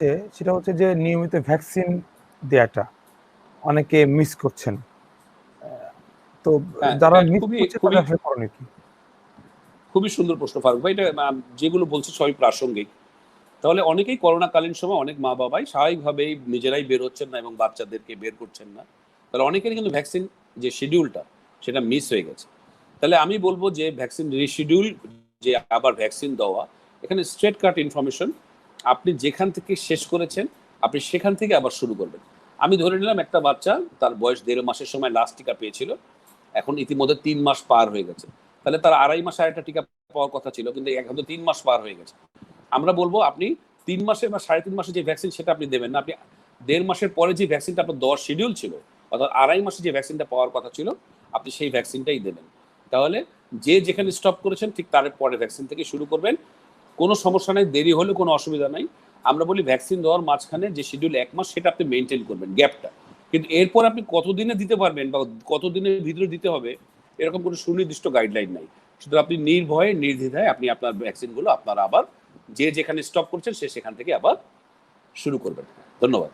যে সেটা হচ্ছে যে নিয়মিত ভ্যাকসিন দেয়াটা অনেকে মিস করছেন। তো হ্যাঁ, যারা মিস করছে করণীয় কি? খুবই সুন্দর প্রশ্ন ফারুক ভাই। এটা যেগুলো বলছে সবই প্রাসঙ্গিক। তাহলে অনেকেই করোনাকালীন সময় অনেক মা বাবাই স্বাভাবিকভাবেই নিজেরাই বের হচ্ছেন না এবং বাচ্চাদেরকে বের করছেন না। তাহলে অনেকেরই কিন্তু ভ্যাকসিন যে শিডিউলটা সেটা মিস হয়ে গেছে। তাহলে আমি বলব যে ভ্যাকসিন রিশিডিউল যে আবার ভ্যাকসিন দেওয়া এখানে স্ট্রেট কাট ইনফরমেশন আপনি যেখান থেকে শেষ করেছেন, আপনি সেখান থেকে আবার শুরু করবেন। আমি ধরে নিলাম একটা বাচ্চা, তার বয়স দেড় মাসের সময় লাস্ট টিকা পেয়েছিল, এখন ইতিমধ্যে তিন মাস পার হয়ে গেছে। তাহলে তার আড়াই মাসে আরেকটা টিকা পাওয়ার কথা ছিল, কিন্তু এখন তো তিন মাস পার হয়ে গেছে। আমরা বলব, আপনি তিন মাসে বা সাড়ে তিন মাসে যে ভ্যাকসিন সেটা আপনি দেবেন না, আপনি দেড় মাসের পরে যে ভ্যাকসিনটা আপনার দশ শিডিউল ছিল, অর্থাৎ আড়াই মাসে যে ভ্যাকসিনটা পাওয়ার কথা ছিল, আপনি সেই ভ্যাকসিনটাই দেবেন। তাহলে যে যেখানে স্টপ করেছেন, ঠিক তার পরে ভ্যাকসিন থেকে শুরু করবেন। কোনো সমস্যা নেই, দেরি হলে কোনো অসুবিধা নাই। আমরা বলি ভ্যাকসিন দেওয়ার মাঝখানে যে শিডিউল এক মাস, সেটা আপনি মেনটেন করবেন গ্যাপটা কিন্তু এরপর আপনি কতদিনে দিতে পারবেন বা কতদিনের ভিতরে দিতে হবে, এরকম কোনো সুনির্দিষ্ট গাইডলাইন নাই। শুধু আপনি নির্ভয়ে, নির্দ্বিধায় আপনি আপনার ভ্যাকসিনগুলো আপনারা আবার যে যেখানে স্টপ করছেন, সে সেখান থেকে আবার শুরু করবেন। ধন্যবাদ।